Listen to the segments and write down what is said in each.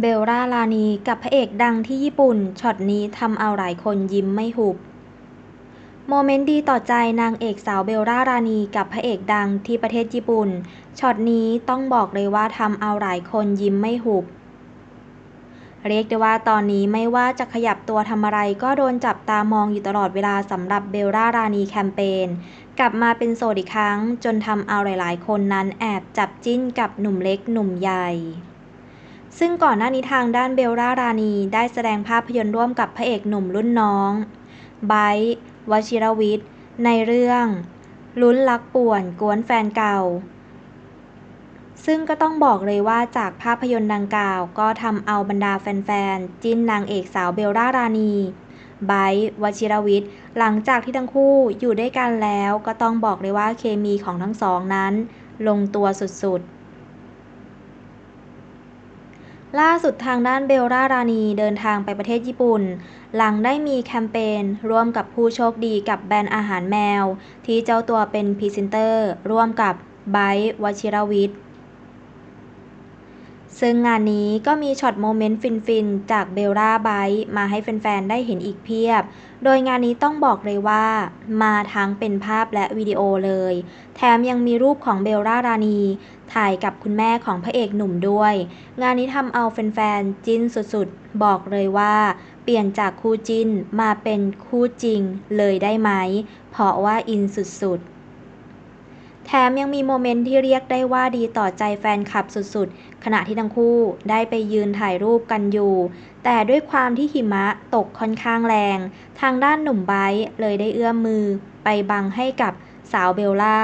เบลล่า รานีกับพระเอกดังที่ญี่ปุ่น ช็อตนี้ทำเอาหลายคนยิ้มไม่หุบ โมเมนต์ดีต่อใจนางเอกสาวเบลล่า รานีกับพระเอกดังที่ประเทศญี่ปุ่น ช็อตนี้ต้องบอกเลยว่าทำเอาหลายคนยิ้มไม่หุบ เรียกได้ว่าตอนนี้ไม่ว่าจะขยับตัวทำอะไรก็โดนจับตามองอยู่ตลอดเวลาสำหรับเบลล่า รานีแคมเปญ กลับมาเป็นโสดอีกครั้ง จนทำเอาหลาย ๆ คนนั้นแอบจับจิ้นกับหนุ่มเล็กหนุ่มใหญ่ ซึ่งก่อนหน้านี้ทางด้านเบลล่ารานีได้แสดงภาพยนตร์ร่วมกับพระเอกหนุ่มรุ่นน้องไบร์ทวชิรวิทย์ ในเรื่องลุ้นรักป่วนกวนแฟนเก่า ซึ่งก็ต้องบอกเลยว่าจากภาพยนตร์ดังกล่าว ก็ทำเอาบรรดาแฟนๆ จิ้นนางเอกสาวเบลล่ารานีไบร์ทวชิรวิทย์ หลังจากที่ทั้งคู่อยู่ด้วยกันแล้ว ก็ต้องบอกเลยว่าเคมีของทั้งสองนั้น ลงตัวสุดๆ ล่าสุดทางด้านเบลล่ารานีเดินทางไปประเทศญี่ปุ่น หลังได้มีแคมเปญร่วมกับผู้โชคดีกับแบรนด์อาหารแมว ที่เจ้าตัวเป็นพรีเซนเตอร์ ร่วมกับไบต์วชิรวิทย์ ซึ่งงานนี้ก็มีช็อตโมเมนต์ฟินๆ จากเบลล่าไบร์มาให้แฟนๆ ได้เห็นอีกเพียบ โดยงานนี้ต้องบอกเลยว่า มาทั้งเป็นภาพและวิดีโอเลย แถมยังมีรูปของเบลล่ารานี ถ่ายกับคุณแม่ของพระเอกหนุ่มด้วย งานนี้ทำเอาแฟนๆ จิ้นสุดๆ บอกเลยว่าเปลี่ยนจากคู่จิ้นมาเป็นคู่จริงเลยได้ไหม เพราะว่าอินสุดๆ แถมยังมีโมเมนต์ที่เรียกได้ว่าดีต่อใจแฟนคลับสุดๆ ขณะที่ทั้งคู่ได้ไปยืนถ่ายรูปกันอยู่ แต่ด้วยความที่หิมะตกค่อนข้างแรง ทางด้านหนุ่มไบร์เลยได้เอื้อมมือ ไปบังให้กับสาวเบลล่า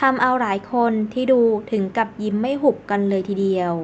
ทำเอาหลายคนที่ดูถึงกับยิ้มไม่หุบกันเลยทีเดียว